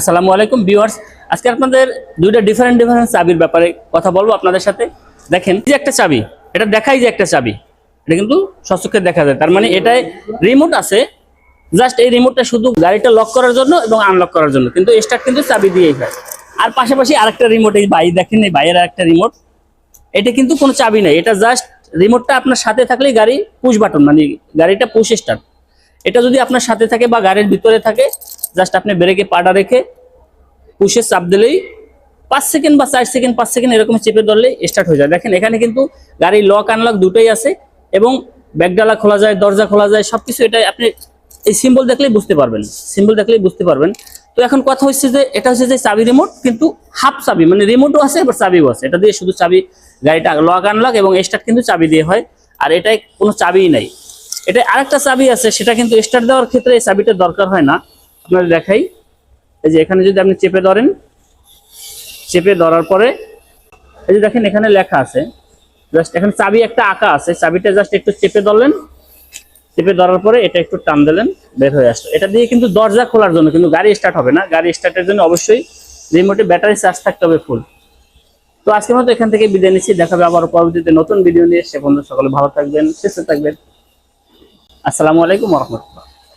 আসসালামু আলাইকুম ভিউয়ার্স। আজকে আপনাদের দুইটা ডিফারেন্ট ডিফারেন্ট চাবির ব্যাপারে কথা বলব আপনাদের সাথে। দেখেন যে একটা চাবি, এটা দেখাই যে একটা চাবি, এটা কিন্তু সচক্ষে দেখা যায়। তার মানে এটাই রিমোট আছে জাস্ট এই রিমোটটা শুধু গাড়িটা লক করার জন্য এবং আনলক করার জন্য। কিন্তু স্টার্ট কিন্তু চাবি দিয়েই হয়। আর পাশাপাশি আরেকটা রিমোট এই বাই দেখেন, এই বাইরের আরেকটা রিমোট এটা কিন্তু কোনো চাবি নেই, এটা জাস্ট রিমোটটা আপনার সাথে থাকলেই গাড়ি পুশ বাটন মানে গাড়িটা পুশ স্টার্ট এটা যদি আপনার সাথে থাকে বা গাড়ির ভিতরে থাকে জাস্ট আপনি ব্রেকে পাটা রেখে পুষে চাপ দিলেই পাঁচ সেকেন্ড বা চার সেকেন্ড পাঁচ সেকেন্ড এরকম চেপে ধরলেই স্টার্ট হয়ে যায়। দেখেন এখানে কিন্তু গাড়ির লক আনলক দুটোই আছে এবং ব্যাগডালা খোলা যায়, দরজা খোলা যায় সব কিছু এটা আপনি এই সিম্বল দেখলেই বুঝতে পারবেন। সিম্বল দেখলেই বুঝতে পারবেন। তো এখন কথা হচ্ছে যে, এটা হচ্ছে যে চাবি রিমোট কিন্তু হাফ চাবি মানে রিমোটও আছে এবার চাবিও আছে। এটা দিয়ে শুধু চাবি, গাড়িটা লক আনলক এবং স্টার্ট কিন্তু চাবি দিয়ে হয়। আর এটাই কোনো চাবিই নাই। এটা আরেকটা চাবি আছে, সেটা কিন্তু স্টার্ট দেওয়ার ক্ষেত্রে এই চাবিটার দরকার হয় না। আপনাদের দেখাই। এই যে এখানে যদি আপনি চেপে ধরেন, চেপে ধরার পরে, এই যে দেখেন এখানে লেখা আছে জাস্ট এখানে চাবি একটা আঁকা আছে, চাবিটা জাস্ট একটু চেপে ধরলেন, চেপে ধরার পরে এটা একটু টান দিলেন, বের হয়ে আসলো। এটা দিয়ে কিন্তু দরজা খোলার জন্য, কিন্তু গাড়ি স্টার্ট হবে না। গাড়ি স্টার্টের জন্য অবশ্যই রিমোটে ব্যাটারি চার্জ থাকতে হবে ফুল তো আজকের মতো এখান থেকে বিদায় নিচ্ছি। দেখাবে আবার পরবর্তীতে নতুন ভিডিও নিয়ে। সে বন্ধু সকলে ভালো থাকবেন, সুস্থ থাকবেন। আসসালামু আলাইকুম রহমতুল্লাহ।